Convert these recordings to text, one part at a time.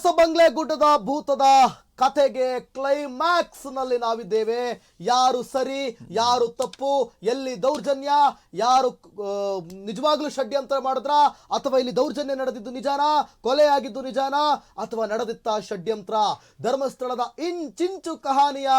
ಅರಸಬಂಗ್ಲೆ ಗುಡ್ಡದ ಭೂತದ ಕಥೆಗೆ ಕ್ಲೈಮ್ಯಾಕ್ಸ್ನಲ್ಲಿ ನಾವಿದ್ದೇವೆ. ಯಾರು ಸರಿ, ಯಾರು ತಪ್ಪು, ಎಲ್ಲಿ ದೌರ್ಜನ್ಯ, ಯಾರು ನಿಜವಾಗ್ಲೂ ಷಡ್ಯಂತ್ರ ಮಾಡಿದ್ರ? ಅಥವಾ ಇಲ್ಲಿ ದೌರ್ಜನ್ಯ ನಡೆದಿದ್ದು ನಿಜಾನ? ಕೊಲೆ ಆಗಿದ್ದು ನಿಜಾನ? ಅಥವಾ ನಡೆದಿತ್ತ ಷಡ್ಯಂತ್ರ? ಧರ್ಮಸ್ಥಳದ ಇಂಚಿಂಚು ಕಹಾನಿಯ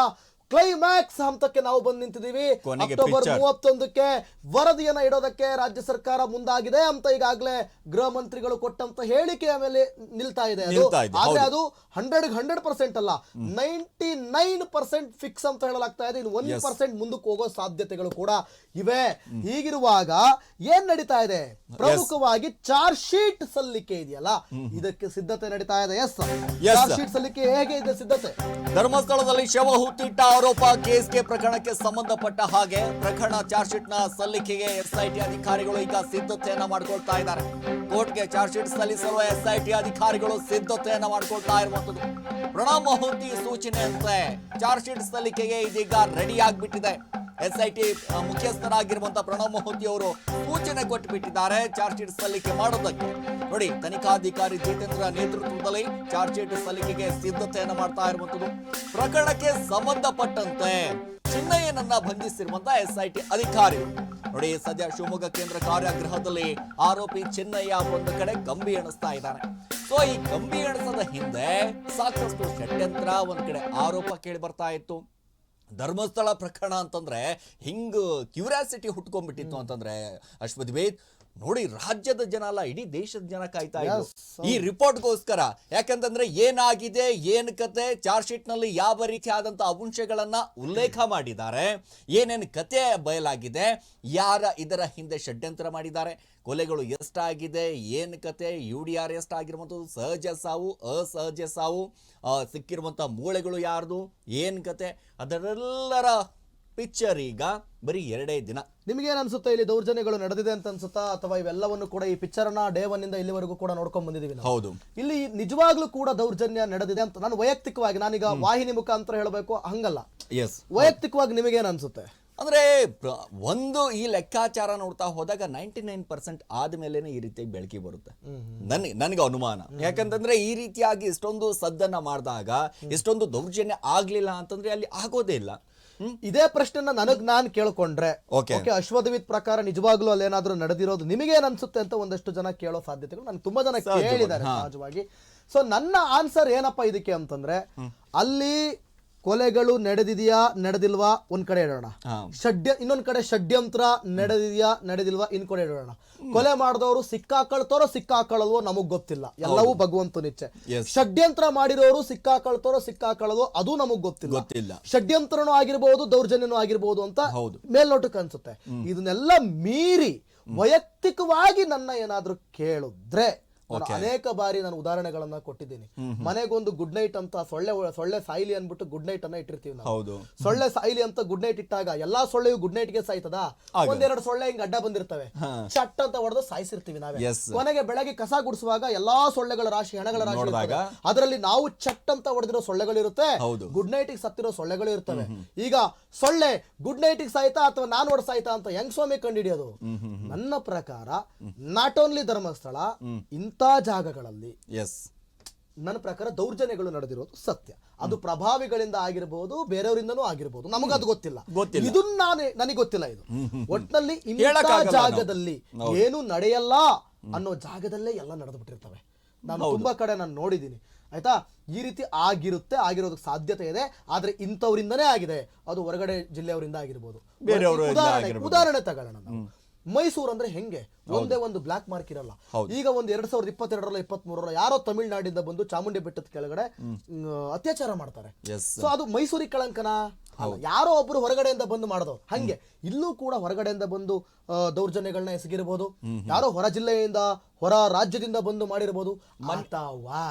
ಕ್ಲೈಮ್ಯಾಕ್ಸ್ ಹಂತಕ್ಕೆ ನಾವು ಬಂದು ನಿಂತಿದ್ದೀವಿ. ಅಕ್ಟೋಬರ್. ಮೂವತ್ತೊಂದಕ್ಕೆ ವರದಿಯನ್ನ ಇಡೋದಕ್ಕೆ ರಾಜ್ಯ ಸರ್ಕಾರ ಮುಂದಾಗಿದೆ ಅಂತ ಈಗಾಗಲೇ ಗೃಹ ಮಂತ್ರಿಗಳು ಕೊಟ್ಟಂತ ಹೇಳಿಕೆಯ ಮೇಲೆ ನಿಲ್ತಾ ಇದೆ ಅದು. ಆದ್ರೆ ಅದು ಹಂಡ್ರೆಡ್ ಹಂಡ್ರೆಡ್ ಪರ್ಸೆಂಟ್ ಅಲ್ಲ. ನೈಂಟಿ ನೈನ್ ಪರ್ಸೆಂಟ್ ಫಿಕ್ಸ್ ಅಂತ ಹೇಳಲಾಗ್ತಾ ಇದೆ. ಇನ್ನು Yes. ಪರ್ಸೆಂಟ್ ಮುಂದಕ್ಕೆ ಹೋಗೋ ಸಾಧ್ಯತೆಗಳು ಕೂಡ ಇವೆ. ಹೀಗಿರುವಾಗ ಏನ್ ನಡೀತಾ ಇದೆ? ಪ್ರಮುಖವಾಗಿ ಚಾರ್ಜ್ ಶೀಟ್ ಸಲ್ಲಿಕೆ ಇದೆಯಲ್ಲ? ಇದಕ್ಕೆ ಸಿದ್ಧತೆ ನಡೀತಾ ಇದೆ. ಎಸ್. ಚಾರ್ಜ್ ಶೀಟ್ ಸಲ್ಲಿಕೆ ಹೇಗೆ ಇದೆ ಸಿದ್ಧತೆ? ಧರ್ಮಸ್ಥಳದಲ್ಲಿ ಶವ ಹೂತಿಟ್ಟ ಆರೋಪ ಕೇಸ್ಗೆ ಪ್ರಕರಣಕ್ಕೆ ಸಂಬಂಧಪಟ್ಟ ಹಾಗೆ ಪ್ರಕರಣ ಚಾರ್ಜ್ ಶೀಟ್ನ ಸಲ್ಲಿಕೆಗೆ ಎಸ್ಐಟಿ ಅಧಿಕಾರಿಗಳು ಈಗ ಸಿದ್ಧತೆಯನ್ನ ಮಾಡ್ಕೊಳ್ತಾ ಇದ್ದಾರೆ. ಕೋರ್ಟ್ಗೆ ಚಾರ್ಜ್ ಶೀಟ್ ಸಲ್ಲಿಸಲು ಎಸ್ಐಟಿ ಅಧಿಕಾರಿಗಳು ಸಿದ್ಧತೆಯನ್ನ ಮಾಡ್ಕೊಳ್ತಾ ಇರುವಂತದ್ದು ಪ್ರಣಬ್ ಸೂಚನೆ ಸೂಚನೆಯಂತೆ ಚಾರ್ಜ್ ಶೀಟ್ ಸಲ್ಲಿಕೆಗೆ ಇದೀಗ ರೆಡಿ ಆಗ್ಬಿಟ್ಟಿದೆ. ಎಸ್ಐಟಿ ಮುಖ್ಯಸ್ಥರಾಗಿರುವಂತಹ ಪ್ರಣಬ್ ಮೊಹಂತಿ ಅವರು ಸೂಚನೆ ಕೊಟ್ಟು ಬಿಟ್ಟಿದ್ದಾರೆ ಚಾರ್ಜ್ ಶೀಟ್ ಸಲ್ಲಿಕೆ ಮಾಡೋದಕ್ಕೆ. ನೋಡಿ, ತನಿಖಾಧಿಕಾರಿ ಜಿತೇಂದ್ರ ನೇತೃತ್ವದಲ್ಲಿ ಚಾರ್ಜ್ ಶೀಟ್ ಸಲ್ಲಿಕೆಗೆ ಸಿದ್ಧತೆಯನ್ನು ಮಾಡ್ತಾ ಇರುವಂತದ್ದು ಪ್ರಕರಣಕ್ಕೆ ಸಂಬಂಧಪಟ್ಟಂತೆ ಚಿನ್ನಯ್ಯನನ್ನ ಬಂಧಿಸಿರುವಂತಹ ಟಿ ಅಧಿಕಾರಿ ನೋಡಿ, ಸದ್ಯ ಶಿವಮೊಗ್ಗ ಕೇಂದ್ರ ಕಾರ್ಯಾಗೃಹದಲ್ಲಿ ಆರೋಪಿ ಚಿನ್ನಯ್ಯ ಒಂದು ಕಡೆ ಗಂಬಿ ಎಣಿಸ್ತಾ ಇದ್ದಾನೆ. ಸೊ ಈ ಗಂಭಿ ಎಣಿಸದ ಹಿಂದೆ ಸಾಕಷ್ಟು ಷಡ್ಯಂತ್ರ ಒಂದ್ ಕಡೆ ಆರೋಪ ಕೇಳಿ ಬರ್ತಾ ಇತ್ತು. ಧರ್ಮಸ್ಥಳ ಪ್ರಕರಣ ಅಂತಂದ್ರೆ ಹಿಂಗ್ ಕ್ಯೂರಿಯಾಸಿಟಿ ಹುಟ್ಕೊಂಡ್ಬಿಟ್ಟಿತ್ತು ಅಂತಂದ್ರೆ ಅಶ್ವಥ್ ವೇದ್ ನೋಡಿ ರಾಜ್ಯದ ಜನ ಅಲ್ಲ ಇಡೀ ದೇಶದ ಜನ ಕಾಯ್ತಾ ಇದ್ರು. ಈ ರಿಪೋರ್ಟ್ಗೋಸ್ಕರ ಯಾಕಂತಂದ್ರೆ ಏನಾಗಿದೆ ಏನ್ ಕತೆ ಚಾರ್ಜ್ ಶೀಟ್ನಲ್ಲಿ ಯಾವ ರೀತಿ ಆದಂತ ಅಂಶಗಳನ್ನ ಉಲ್ಲೇಖ ಮಾಡಿದ್ದಾರೆ ಏನೇನು ಕತೆ ಬಯಲಾಗಿದೆ ಯಾರ ಇದರ ಹಿಂದೆ ಷಡ್ಯಂತ್ರ ಮಾಡಿದ್ದಾರೆ ಕೊಲೆಗಳು ಎಷ್ಟಾಗಿದೆ ಏನು ಕತೆ ಯು ಡಿ ಆರ್ ಎಷ್ಟಾಗಿರುವಂಥದ್ದು ಸಹಜ ಸಾವು ಅಸಹಜ ಸಾವು ಸಿಕ್ಕಿರುವಂಥ ಮೂಳೆಗಳು ಯಾರ್ದು ಏನು ಕತೆ ಅದರೆಲ್ಲರ ಪಿಕ್ಚರ್ ಈಗ ಬರೀ ಎರಡೇ ದಿನ. ನಿಮಗೇನು ಅನಿಸುತ್ತೆ ಇಲ್ಲಿ ದೌರ್ಜನ್ಯಗಳು ನಡೆದಿದೆ ಅಂತ ಅನ್ಸುತ್ತಾ ಅಥವಾ ಇವೆಲ್ಲವನ್ನು ಕೂಡ ಈ ಪಿಕ್ಚರ್ ಅನ್ನ ಡೇ ಒನ್ ಇಂದ ಇಲ್ಲಿವರೆಗೂ ಕೂಡ ನೋಡ್ಕೊಂಡ್ ಬಂದಿದ್ದೀವಿ ಹೌದು. ಇಲ್ಲಿ ನಿಜವಾಗ್ಲೂ ಕೂಡ ದೌರ್ಜನ್ಯ ನಡೆದಿದೆ ಅಂತ ನಾನು ವೈಯಕ್ತಿಕವಾಗಿ ನಾನೀಗ ವಾಹಿನಿ ಮುಖಾಂತರ ಹೇಳಬೇಕು ಹಂಗಲ್ಲ. ಎಸ್ ವೈಯಕ್ತಿಕವಾಗಿ ನಿಮಗೇನು ಅನ್ಸುತ್ತೆ? ಅಂದ್ರೆ ಒಂದು ಈ ಲೆಕ್ಕಾಚಾರ ನೋಡ್ತಾ ಹೋದಾಗ ನೈಂಟಿ ನೈನ್ ಪರ್ಸೆಂಟ್ ಆದ್ಮೇಲೆನೆ ಈ ರೀತಿಯಾಗಿ ಬೆಳಕಿ ಬರುತ್ತೆ. ನನ್ ನನಗೆ ಅನುಮಾನ. ಯಾಕಂತಂದ್ರೆ ಈ ರೀತಿಯಾಗಿ ಇಷ್ಟೊಂದು ಸದ್ದನ್ನ ಮಾಡಿದಾಗ ಇಷ್ಟೊಂದು ದೌರ್ಜನ್ಯ ಆಗ್ಲಿಲ್ಲ ಅಂತಂದ್ರೆ ಅಲ್ಲಿ ಆಗೋದೇ ಇಲ್ಲ. ಇದೇ ಪ್ರಶ್ನೆನ ನನಗ್ ನಾನ್ ಕೇಳ್ಕೊಂಡ್ರೆ. ಓಕೆ. ಅಶ್ವದವಿತ್ ಪ್ರಕಾರ ನಿಜವಾಗ್ಲೂ ಅಲ್ಲಿ ಏನಾದ್ರೂ ನಡೆದಿರೋದು ನಿಮಗೇನ್ ಅನ್ಸುತ್ತೆ ಅಂತ ಒಂದಷ್ಟು ಜನ ಕೇಳೋ ಸಾಧ್ಯತೆಗಳು ನನ್ಗೆ ತುಂಬಾ ಜನ ಕೇಳಿದ್ದಾರೆ. ಸಹಜವಾಗಿ. ಸೊ ನನ್ನ ಆನ್ಸರ್ ಏನಪ್ಪಾ ಇದಕ್ಕೆ ಅಂತಂದ್ರೆ ಅಲ್ಲಿ ಕೊಲೆಗಳು ನಡೆದಿದೆಯಾ ನಡೆದಿಲ್ವಾ ಒಂದ್ ಕಡೆ ಇಡೋಣ. ಷಡ್ಯ ಇನ್ನೊಂದ್ ಕಡೆ ಷಡ್ಯಂತ್ರ ನಡೆದಿದೆಯಾ ನಡೆದಿಲ್ವಾ ಇನ್ ಕಡೆ ಇಡೋಣ. ಕೊಲೆ ಮಾಡಿದವರು ಸಿಕ್ಕಾಕೊಳ್ತಾರೋ ಸಿಕ್ಕಾಕಳದೋ ನಮಗ್ ಗೊತ್ತಿಲ್ಲ. ಎಲ್ಲವೂ ಭಗವಂತ ನಿಚ್ಚೆ ಷಡ್ಯಂತ್ರ ಮಾಡಿರೋರು ಸಿಕ್ಕಾಕೊಳ್ತಾರೋ ಸಿಕ್ಕಾಕಳದೋ ಅದು ನಮಗ್ ಗೊತ್ತಿಲ್ಲ. ಗೊತ್ತಿಲ್ಲ. ಷಡ್ಯಂತ್ರನೂ ಆಗಿರ್ಬೋದು ದೌರ್ಜನ್ಯನೂ ಆಗಿರ್ಬೋದು ಅಂತ ಹೌದು. ಮೇಲ್ನೋಟಕ್ಕೆ ಅನ್ಸುತ್ತೆ. ಇದನ್ನೆಲ್ಲ ಮೀರಿ ವೈಯಕ್ತಿಕವಾಗಿ ನನ್ನ ಏನಾದ್ರೂ ಕೇಳಿದ್ರೆ ನಾನು ಅನೇಕ ಬಾರಿ ನಾನು ಉದಾಹರಣೆಗಳನ್ನ ಕೊಟ್ಟಿದ್ದೀನಿ. ಮನೆಗೊಂದು ಗುಡ್ ನೈಟ್ ಅಂತ ಸೊಳ್ಳೆ ಸೊಳ್ಳೆ ಸಾಯಿಲಿ ಅನ್ಬಿಟ್ಟು ಗುಡ್ ನೈಟ್ ಅನ್ನ ಇಟ್ಟಿರ್ತೀವಿ ನಾವು. ಸೊಳ್ಳೆ ಸಾಯಿಲಿ ಅಂತ ಗುಡ್ ನೈಟ್ ಇಟ್ಟಾಗ ಎಲ್ಲಾ ಸೊಳ್ಳೆಯು ಗುಡ್ ನೈಟ್ಗೆ ಸಾಯ್ತದ? ಒಂದೆರಡು ಸೊಳ್ಳೆ ಹಿಂಗ್ ಅಡ್ಡ ಬಂದಿರ್ತವೆ. ಚಟ್ ಅಂತ ಹೊಡೆದು ಸಾಯಿಸಿರ್ತೀವಿ ನಾವೇ. ಕೊನೆಗೆ ಬೆಳಗ್ಗೆ ಕಸ ಗುಡಿಸುವಾಗ ಎಲ್ಲಾ ಸೊಳ್ಳೆಗಳ ರಾಶಿ ಹೆಣಗಳ ರಾಶಿ. ಅದರಲ್ಲಿ ನಾವು ಚಟ್ ಅಂತ ಹೊಡೆದಿರೋ ಸೊಳ್ಳೆಗಳಿರುತ್ತೆ ಇರುತ್ತೆ. ಗುಡ್ ನೈಟ್ಗೆ ಸತ್ತಿರೋ ಸೊಳ್ಳೆಗಳು ಇರ್ತವೆ. ಈಗ ಸೊಳ್ಳೆ ಗುಡ್ ನೈಟ್ಗೆ ಸಾಯ್ತಾ ಅಥವಾ ನಾನು ಹೊಡ್ ಸಾಯ್ತಾ ಅಂತ ಹೆಂಗ್ ಸ್ವಾಮಿ ಕಂಡಿಡಿಯೋದು? ನನ್ನ ಪ್ರಕಾರ ನಾಟ್ ಓನ್ಲಿ ಧರ್ಮಸ್ಥಳ ಇಂಥ ಜಾಗಗಳಲ್ಲಿ ಎಸ್ ನನ್ನ ಪ್ರಕಾರ ದೌರ್ಜನ್ಯಗಳು ನಡೆದಿರೋದು ಸತ್ಯ. ಅದು ಪ್ರಭಾವಿಗಳಿಂದ ಆಗಿರ್ಬೋದು ಬೇರೆಯವರಿಂದನೂ ಆಗಿರ್ಬೋದು. ನಮಗದು ಗೊತ್ತಿಲ್ಲ. ಗೊತ್ತಿಲ್ಲ. ಇದನ್ನ ನಾನೇ ನನಗೆ ಗೊತ್ತಿಲ್ಲ ಇದು. ಒಟ್ನಲ್ಲಿ ಇಂಥ ಹೇಳಕ್ಕಾಗಲ್ಲ ನಾವು. ಜಾಗದಲ್ಲಿ ಏನು ನಡೆಯಲ್ಲ ಅನ್ನೋ ಜಾಗದಲ್ಲೇ ಎಲ್ಲ ನಡೆದು ಬಿಟ್ಟಿರ್ತವೆ ನಾನು ತುಂಬಾ ಕಡೆ ನಾನು ನೋಡಿದ್ದೀನಿ. ಆಯ್ತಾ? ಈ ರೀತಿ ಆಗಿರುತ್ತೆ ಆಗಿರೋದಕ್ಕೆ ಸಾಧ್ಯತೆ ಇದೆ ಆದ್ರೆ ಇಂಥವರಿಂದನೇ ಆಗಿದೆ. ಅದು ಹೊರಗಡೆ ಜಿಲ್ಲೆಯವರಿಂದ ಆಗಿರ್ಬೋದು. ಬೇರೆಯವ್ರಿಂದ ಉದಾಹರಣೆ ಆಗಿರ್ಬೋದು. ಉದಾಹರಣೆ ತಗೊಳ್ಳೋಣ ನಾವು. ಮೈಸೂರು ಅಂದ್ರೆ ಹೆಂಗೆ? ಒಂದೇ ಒಂದು ಬ್ಲಾಕ್ ಮಾರ್ಕ್ ಇರಲ್ಲ. ಈಗ ಒಂದು ಎರಡ್ ಸಾವಿರದ ಇಪ್ಪತ್ತೆರಡರಲ್ಲ ಇಪ್ಪತ್ತ್ ಮೂರರ ಯಾರೋ ತಮಿಳ್ನಾಡಿಂದ ಬಂದು ಚಾಮುಂಡಿ ಬೆಟ್ಟದ ಕೆಳಗಡೆ ಅತ್ಯಾಚಾರ ಮಾಡ್ತಾರೆ. ಸೊ ಅದು ಮೈಸೂರಿ ಕಳಂಕನ? ಯಾರೋ ಒಬ್ರು ಹೊರಗಡೆಯಿಂದ ಬಂದು ಮಾಡೋದು ಹಂಗೆ. ಇಲ್ಲೂ ಕೂಡ ಹೊರಗಡೆಯಿಂದ ಬಂದು ದೌರ್ಜನ್ಯಗಳನ್ನ ಎಸಗಿರ್ಬೋದು. ಯಾರೋ ಹೊರ ಜಿಲ್ಲೆಯಿಂದ ಹೊರ ರಾಜ್ಯದಿಂದ ಬಂದು ಮಾಡಿರ್ಬೋದು. ಅಥವಾ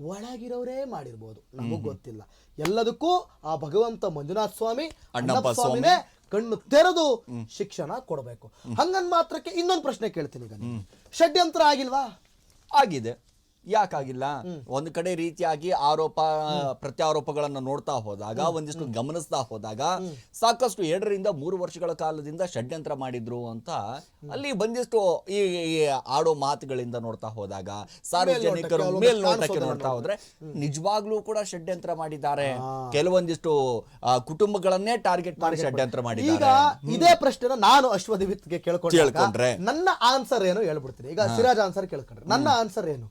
ಒಳಗಿರೋರೇ ಮಾಡಿರ್ಬೋದು. ನಮಗ್ ಗೊತ್ತಿಲ್ಲ. ಎಲ್ಲದಕ್ಕೂ ಆ ಭಗವಂತ ಮಂಜುನಾಥ ಸ್ವಾಮಿ ಅಣ್ಣಪ್ಪ ಸ್ವಾಮಿನೇ ಕಣ್ಣು ತೆರೆದು ಶಿಕ್ಷಣ ಕೊಡಬೇಕು. ಹಂಗನ್ ಮಾತ್ರಕ್ಕೆ ಇನ್ನೊಂದು ಪ್ರಶ್ನೆ ಕೇಳ್ತೀನಿ ಈಗ. ಷಡ್ಯಂತ್ರ ಆಗಿಲ್ವಾ? ಆಗಿದೆ. ಯಾಕಾಗಿಲ್ಲ? ಒಂದ್ ಕಡೆ ರೀತಿಯಾಗಿ ಆರೋಪ ಪ್ರತ್ಯಾರೋಪಗಳನ್ನ ನೋಡ್ತಾ ಹೋದಾಗ ಒಂದಿಷ್ಟು ಗಮನಿಸ್ತಾ ಹೋದಾಗ ಸಾಕಷ್ಟು ಎರಡರಿಂದ ಮೂರು ವರ್ಷಗಳ ಕಾಲದಿಂದ ಷಡ್ಯಂತ್ರ ಮಾಡಿದ್ರು ಅಂತ ಅಲ್ಲಿ ಬಂದಿಷ್ಟು ಈ ಈ ಆಡೋ ಮಾತುಗಳಿಂದ ನೋಡ್ತಾ ಹೋದಾಗ ಸಾರ್ವಜನಿಕರು ಮೇಲ್ನೋಟಕ್ಕೆ ನೋಡ್ತಾ ಹೋದ್ರೆ ನಿಜವಾಗ್ಲೂ ಕೂಡ ಷಡ್ಯಂತ್ರ ಮಾಡಿದ್ದಾರೆ. ಕೆಲವೊಂದಿಷ್ಟು ಕುಟುಂಬಗಳನ್ನೇ ಟಾರ್ಗೆಟ್ ಮಾಡಿ ಷಡ್ಯಂತ್ರ ಈಗ ಮಾಡಿದ್ದಾರೆ. ಇದೇ ಪ್ರಶ್ನೆನ ನಾನು ಅಶ್ವದಿವಿತ್ಗೆ ಕೇಳ್ಕೊಂಡ್ರೆ? ನನ್ನ ಆನ್ಸರ್ ಏನು ಹೇಳ್ಬಿಡ್ತೀನಿ. ಈಗ ಸಿರಾಜ್ ಆನ್ಸರ್ ಕೇಳ್ಕೊಂಡ್ರೆ. ನನ್ನ ಆನ್ಸರ್ ಏನು?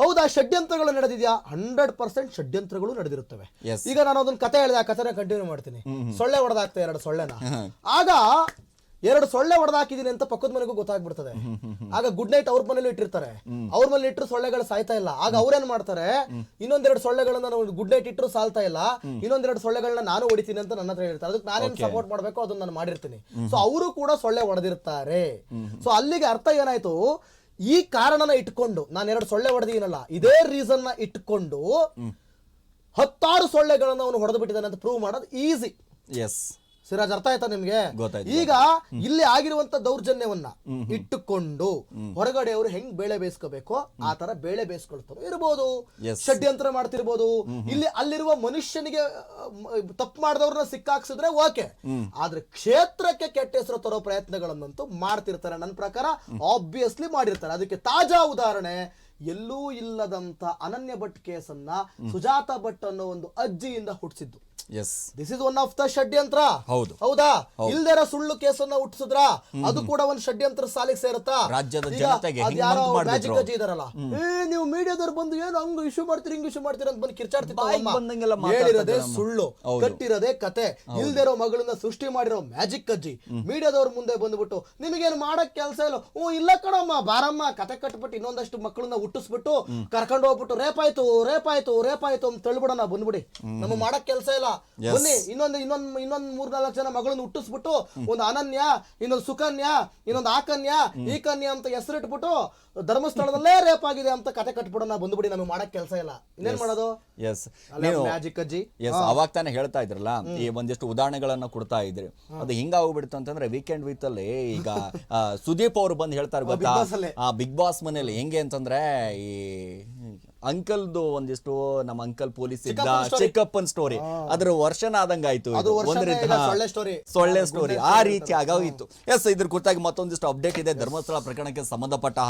ಹೌದಾ ಷಡ್ಯಂತ್ರಗಳು ನಡೆದಿದೆಯಾ? Hundred percent ಷಡ್ಯಂತ್ರಗಳು ನಡೆದಿರುತ್ತವೆ. ಈಗ ನಾನು ಅದೊಂದು ಕತೆ ಹೇಳಿದೆ ಆ ಕಥೆನ ಕಂಟಿನ್ಯೂ ಮಾಡ್ತೀನಿ. ಸೊಳ್ಳೆ ಹೊಡೆದಾಕ್ತಾ ಎರಡು ಸೊಳ್ಳೆನ. ಆಗ ಎರಡು ಸೊಳ್ಳೆ ಹೊಡೆದಾಕಿದೀನಿ ಅಂತ ಪಕ್ಕದ ಮನೆಗೂ ಗೊತ್ತಾಗ್ಬಿಡ್ತದೆ. ಆಗ ಗುಡ್ ನೈಟ್ ಅವ್ರ ಮನೇಲಿ ಇಟ್ಟಿರ್ತಾರೆ. ಅವ್ರ ಮನೇಲಿ ಇಟ್ಟರು ಸೊಳ್ಳೆಗಳು ಸಾಯ್ತಾ ಇಲ್ಲ. ಆಗ ಅವ್ರೇನ್ ಮಾಡ್ತಾರೆ? ಇನ್ನೊಂದೆರಡು ಸೊಳ್ಳೆಗಳನ್ನ ನಾವು ಗುಡ್ ನೈಟ್ ಇಟ್ಟರು ಸಾಲ್ತಾ ಇಲ್ಲ. ಇನ್ನೊಂದೆರಡು ಸೊಳ್ಳೆಗಳನ್ನ ನಾನು ಹೊಡಿತೀನಿ ಅಂತ ನನ್ನ ಹತ್ರ ಹೇಳ್ತಾರೆ. ಅದಕ್ಕೆ ನಾನೇನು ಸಪೋರ್ಟ್ ಮಾಡ್ಬೇಕು ಅದನ್ನ ನಾನು ಮಾಡಿರ್ತೀನಿ. ಸೊ ಅವರು ಕೂಡ ಸೊಳ್ಳೆ ಹೊಡೆದಿರ್ತಾರೆ ಸೊ ಅಲ್ಲಿಗೆ ಅರ್ಥ ಏನಾಯ್ತು? ಈ ಕಾರಣನ ಇಟ್ಕೊಂಡು ನಾನು ಎರಡು ಸೊಳ್ಳೆ ಹೊಡೆದೀನಲ್ಲ ಇದೇ ರೀಸನ್ನ ಇಟ್ಕೊಂಡು ಹತ್ತಾರು ಸೊಳ್ಳೆಗಳನ್ನು ಅವನು ಹೊಡೆದು ಬಿಟ್ಟಿದ್ದಾನೆ ಅಂತ ಪ್ರೂವ್ ಮಾಡೋದು ಈಸಿ ಎಸ್ ಸಿರಾಜ್ ಅರ್ಥ ಆಯ್ತಾ ನಿಮ್ಗೆ? ಈಗ ಇಲ್ಲಿ ಆಗಿರುವಂತ ದೌರ್ಜನ್ಯವನ್ನ ಇಟ್ಟುಕೊಂಡು ಹೊರಗಡೆ ಅವರು ಹೆಂಗ್ ಬೇಳೆ ಬೇಯಿಸ್ಕೋಬೇಕು ಆ ತರ ಬೇಳೆ ಬೇಯಿಸ್ಕೊಳ್ತಾರೆ ಇರ್ಬೋದು. ಷಡ್ಯಂತ್ರ ಮಾಡ್ತಿರ್ಬೋದು. ಇಲ್ಲಿ ಅಲ್ಲಿರುವ ಮನುಷ್ಯನಿಗೆ ತಪ್ಪು ಮಾಡಿದವ್ರನ್ನ ಸಿಕ್ಕಾಕ್ಸಿದ್ರೆ ಓಕೆ. ಆದ್ರೆ ಕ್ಷೇತ್ರಕ್ಕೆ ಕೆಟ್ಟ ಹೆಸರು ತರೋ ಪ್ರಯತ್ನಗಳನ್ನಂತೂ ಮಾಡ್ತಿರ್ತಾರೆ. ನನ್ನ ಪ್ರಕಾರ ಆಬ್ವಿಯಸ್ಲಿ ಮಾಡಿರ್ತಾರೆ. ಅದಕ್ಕೆ ತಾಜಾ ಉದಾಹರಣೆ ಎಲ್ಲೂ ಇಲ್ಲದಂತ ಅನನ್ಯ ಭಟ್ ಕೇಸನ್ನ ಸುಜಾತ ಭಟ್ ಅನ್ನೋ ಒಂದು ಅಜ್ಜಿಯಿಂದ ಹುಟ್ಟಿಸಿದ್ದು yes this is one of the ಷಡ್ಯಂತ್ರ. ಹೌದು. ಹೌದಾ? ಇಲ್ದೇರ ಸುಳ್ಳು ಕೇಸನ್ನ ಹುಟ್ಟಿಸಿದ್ರ? ಅದು ಕೂಡ ಒಂದ್ ಷಡ್ಯಂತ್ರ ಸಾಲಿಗೆ ಸೇರುತ್ತಾ? ರಾಜ್ಯದ ಜನತೆಗೆ ಮ್ಯಾಜಿಕ್ ಅಜ್ಜಿ ಇದಾರಲ್ಲ. ಏ ನೀವು ಮೀಡಿಯಾದವ್ರು ಬಂದು ಏನು ಹಂಗ ಇಶ್ಯೂ ಮಾಡ್ತೀರಿ ಹಿಂಗ್ ಇಶ್ಯೂ ಮಾಡ್ತೀರಿ ಅಂತ ಬಂದು ಕಿರ್ಚಾಡ್ತಿತ್ತು ಬಾಯಿಗ್ ಮಾತಾಡ್ತಾ ಹೇಳಿರೋದೇ ಸುಳ್ಳು ಹೌದು. ಕಟ್ಟಿರೋದೇ ಕತೆ. ಇಲ್ದಿರೋ ಮಗಳನ್ನ ಸೃಷ್ಟಿ ಮಾಡಿರೋ ಮ್ಯಾಜಿಕ್ ಅಜ್ಜಿ. ಮೀಡಿಯಾದವ್ರ ಮುಂದೆ ಬಂದ್ಬಿಟ್ಟು ನಿಮಗೇನು ಮಾಡಕ್ ಕೆಲಸ ಇಲ್ಲ? ಓ ಇಲ್ಲ ಕಣಮ್ಮ ಬಾರಮ್ಮ. ಕತೆ ಕಟ್ಬಿಟ್ಟು ಇನ್ನೊಂದಷ್ಟು ಮಕ್ಕಳನ್ನ ಹುಟ್ಟಿಸ್ಬಿಟ್ಟು ಕರ್ಕೊಂಡು ಹೋಗ್ಬಿಟ್ಟು ರೇಪಾಯ್ತು ರೇಪಾಯ್ತು ರೇಪಾಯ್ತು ಅಂತ ತಳ್ಬಿಡೋಣ ಬಂದ್ಬಿಡಿ. ನಮ್ಗೆ ಮಾಡಕ್ ಕೆಲಸ ಇಲ್ಲ. ಬನ್ನಿ ಇನ್ನೊಂದು ಇನ್ನೊಂದ್ ಇನ್ನೊಂದ್ ಮೂರ್ನಾಲ್ಕು ಜನ ಮಗಳನ್ನ ಹುಟ್ಟಿಸ್ಬಿಟ್ಟು ಒಂದು ಅನನ್ಯ ಇನ್ನೊಂದು ಸುಕನ್ಯ ಇನ್ನೊಂದು ಆಕನ್ಯ ಈ ಕನ್ಯಾ ಅಂತ ಹೆಸರಿಟ್ಬಿಟ್ಟು ಧರ್ಮಸ್ಥಳದಲ್ಲೇ ರೇಪ್ ಆಗಿದೆ ಅಂತ ಕತೆ ಕಟ್ಬಿಡೋಣ ಬಂದ್ಬಿಡಿ ನಮಗೆ ಮಾಡಕ್ ಕೆಲಸ ಇಲ್ಲ. ಇನ್ನೇನ್ ಮಾಡೋದು? ಎಸ್ ಮ್ಯಾಜಿಕ್ ಅಜ್ಜಿ. ಎಸ್ ಅವಾಗ ತಾನೇ ಹೇಳ್ತಾ ಇದ್ರಲ್ಲ ಈ ಒಂದಿಷ್ಟು ಉದಾಹರಣೆಗಳನ್ನ ಕೊಡ್ತಾ ಇದ್ರಿ. ಅದು ಹಿಂಗಾಗ್ಬಿಡ್ತು ಅಂತಂದ್ರೆ ವೀಕೆಂಡ್ ವಿತ್ ಅಲ್ಲಿ ಈಗ ಸುದೀಪ್ ಅವರು ಬಂದು ಹೇಳ್ತಾರೆ ಗೊತ್ತಾ. ಆ ಬಿಗ್ ಬಾಸ್ ಮನೇಲಿ ಹೆಂಗೆ ಅಂತಂದ್ರೆ ಈ ಅಂಕಲ್ದು ಒಂದಿಷ್ಟು ನಮ್ಮ ಅಂಕಲ್ ಪೊಲೀಸ್ ಇದ್ದ ಚಿಕ್ಕಪ್ಪನ್ ಸ್ಟೋರಿ ಅದ್ರ ವರ್ಷನ ಆದಂಗ ಆಯ್ತು ಒಂದ್ ರೀತಿ- ಸೊಳ್ಳೆ ಸ್ಟೋರಿ ಆ ರೀತಿ ಆಗೋಗಿತ್ತು ಎಸ್ ಇದ್ರ ಕುರಿತಾಗಿ ಮತ್ತೊಂದಿಷ್ಟು ಅಪ್ಡೇಟ್ ಇದೆ. ಧರ್ಮಸ್ಥಳ ಪ್ರಕರಣಕ್ಕೆ ಸಂಬಂಧಪಟ್ಟ ಹಾಗೆ